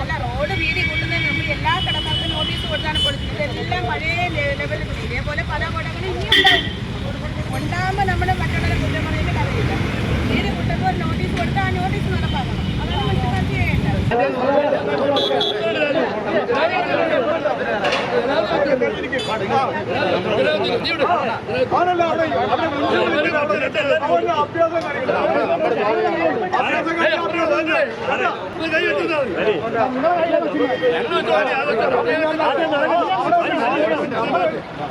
അല്ല റോഡ് വീതി കൂട്ടുന്നതിന് നമ്മൾ എല്ലാ കടക്കാർക്കും നോട്ടീസ് കൊടുത്താണ് കൊടുത്തത് എല്ലാം പഴയ ലെവലിൽ ഇതേപോലെ പല കടകളും ഇനി ഉണ്ടാവും ഉണ്ടാകുമ്പോൾ നമ്മൾ മറ്റുള്ളവരെ കുറ്റം പറയുന്ന കഥയില്ല വീതി കൂട്ടുമ്പോൾ നോട്ടീസ് കൊടുത്താൽ ആ നോട്ടീസ് നടപ്പാക്കണം അതാണ് മുനിസിപ്പാലിറ്റി ചെയ്യേണ്ടത്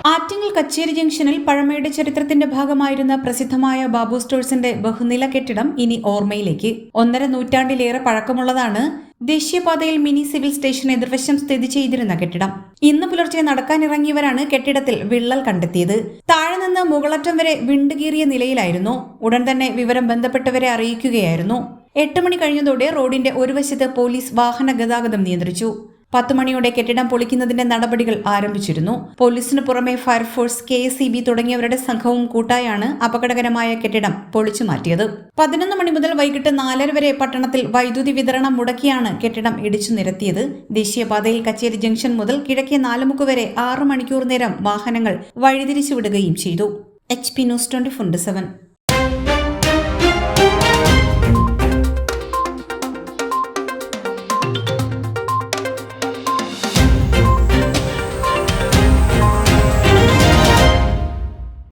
ആറ്റിങ്ങൽ കച്ചേരി ജംഗ്ഷനിൽ പഴമയുടെ ചരിത്രത്തിന്റെ ഭാഗമായിരുന്ന പ്രസിദ്ധമായ ബാബു സ്റ്റോഴ്സിന്റെ ബഹുനില കെട്ടിടം ഇനി ഓർമ്മയിലേക്ക്. ഒന്നര നൂറ്റാണ്ടിലേറെ പഴക്കമുള്ളതാണ് ദേശീയപാതയിൽ മിനി സിവിൽ സ്റ്റേഷൻ എതിർവശം സ്ഥിതി ചെയ്തിരുന്ന കെട്ടിടം. ഇന്ന് പുലർച്ചെ നടക്കാനിറങ്ങിയവരാണ് കെട്ടിടത്തിൽ വിള്ളൽ കണ്ടെത്തിയത്. താഴെ നിന്ന് മുകളറ്റം വരെ വിണ്ടുകീറിയ നിലയിലായിരുന്നു. ഉടൻ തന്നെ വിവരം ബന്ധപ്പെട്ടവരെ അറിയിക്കുകയായിരുന്നു. എട്ട് മണി കഴിഞ്ഞതോടെ റോഡിന്റെ ഒരു വശത്ത് പോലീസ് വാഹന ഗതാഗതം നിയന്ത്രിച്ചു. പത്ത് മണിയോടെ കെട്ടിടം പൊളിക്കുന്നതിന്റെ നടപടികൾ ആരംഭിച്ചിരുന്നു. പോലീസിന് പുറമെ ഫയർഫോഴ്സ് കെ എസ് തുടങ്ങിയവരുടെ സംഘവും കൂട്ടായാണ് അപകടകരമായ കെട്ടിടം പൊളിച്ചു മാറ്റിയത്. പതിനൊന്ന് മണി മുതൽ വൈകിട്ട് നാലര വരെ പട്ടണത്തിൽ വൈദ്യുതി വിതരണം മുടക്കിയാണ് കെട്ടിടം ഇടിച്ചു നിരത്തിയത്. ദേശീയപാതയിൽ കച്ചേരി ജംഗ്ഷൻ മുതൽ കിഴക്കേ നാലുമുക്ക് വരെ ആറു മണിക്കൂർ നേരം വാഹനങ്ങൾ വഴിതിരിച്ചുവിടുകയും ചെയ്തു. H P news twenty four seven